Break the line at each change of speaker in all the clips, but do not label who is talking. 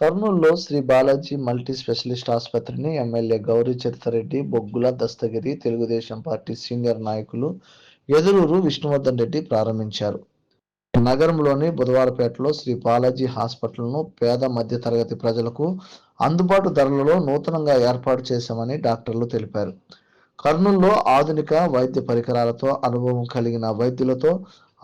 కర్నూలులో Shri Balaji multi specialist ఆసుపత్రిని MLA Gauri Charita Reddy Boggula Dastagiri Telugu Desam party senior నాయకులు ఎదురూరు విష్ణువర్ధన్ రెడ్డి ప్రారంభించారు. నగరంలోని బుధవారపేటలో శ్రీ బాలాజీ హాస్పిటల్ను పేద మధ్య తరగతి ప్రజలకు అందుబాటు ధరలలో నూతనంగా ఏర్పాటు చేశామని డాక్టర్లు తెలిపారు. కర్నూలులో ఆధునిక వైద్య పరికరాలతో అనుభవం కలిగిన వైద్యులతో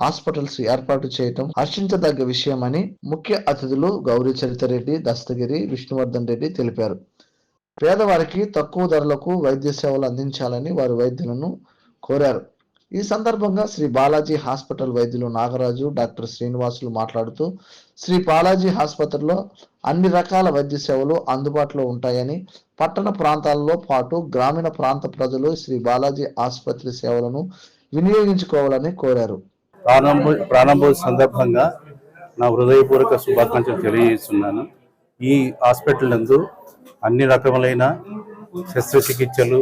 హాస్పిటల్స్ ఏర్పాటు చేయటం హర్షించదగ్గ విషయమని ముఖ్య అతిథులు గౌరీ చరితరెడ్డి దస్తగిరి విష్ణువర్ధన్ రెడ్డి తెలిపారు. పేదవారికి తక్కువ ధరలకు వైద్య సేవలు అందించాలని వారు వైద్యులను కోరారు. ఈ సందర్భంగా శ్రీ బాలాజీ హాస్పిటల్ వైద్యులు నాగరాజు డాక్టర్ శ్రీనివాసులు మాట్లాడుతూ శ్రీ బాలాజీ ఆసుపత్రిలో అన్ని రకాల వైద్య సేవలు అందుబాటులో ఉంటాయని పట్టణ ప్రాంతాలలో పాటు గ్రామీణ ప్రాంత ప్రజలు శ్రీ బాలాజీ ఆసుపత్రి సేవలను వినియోగించుకోవాలని కోరారు.
ప్రారంభ ప్రారంభ సందర్భంగా నా హృదయపూర్వక శుభాకాంక్షలు తెలియజేస్తున్నాను. ఈ హాస్పిటల్ నందు అన్ని రకములైన శస్త్రచికిత్సలు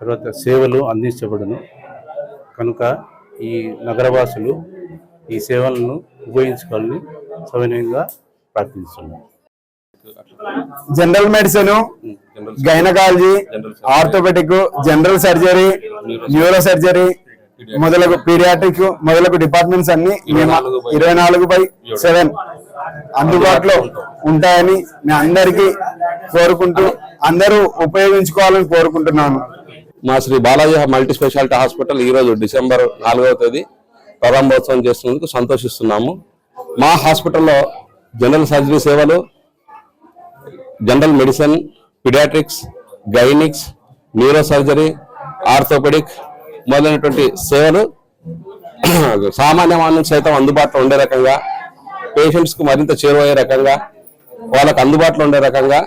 తర్వాత సేవలు అందించబడును. కనుక ఈ నగరవాసులు ఈ సేవలను ఉపయోగించుకోవాలని సవినయంగా ప్రార్థిస్తున్నాను.
General medicine gynaecology orthopaedic general surgery neuro surgery మొదలగు పీడియాట్రిక్ మొదలగు డిపార్ట్మెంట్స్ అన్ని ఇరవై నాలుగు బై సెవెన్ అందుబాటులో ఉంటాయని నేను అందరికీ కోరుకుంటూ అందరూ ఉపయోగించుకోవాలని కోరుకుంటున్నాను.
మా Shri Balaji multi speciality hospital ఈ రోజు డిసెంబర్ నాలుగవ తేదీ ప్రారంభోత్సవం చేస్తున్నందుకు సంతోషిస్తున్నాము. మా హాస్పిటల్లో జనరల్ సర్జరీ సేవలు general medicine paediatrics gynaecs neuro surgery orthopaedic మొదలైనటువంటి సేవలు సామాన్య మానవులకు సైతం అందుబాటులో ఉండే రకంగా పేషెంట్స్కు మరింత చేరువయ్యే రకంగా వాళ్ళకు అందుబాటులో ఉండే రకంగా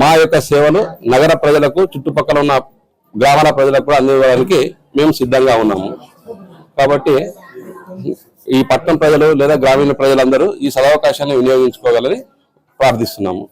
మా యొక్క సేవలు నగర ప్రజలకు చుట్టుపక్కల ఉన్న గ్రామాల ప్రజలకు కూడా అందివ్వడానికి మేము సిద్ధంగా ఉన్నాము. కాబట్టి ఈ పట్టణ ప్రజలు లేదా గ్రామీణ ప్రజలందరూ ఈ సదవకాశాన్ని వినియోగించుకోగలని ప్రార్థిస్తున్నాము.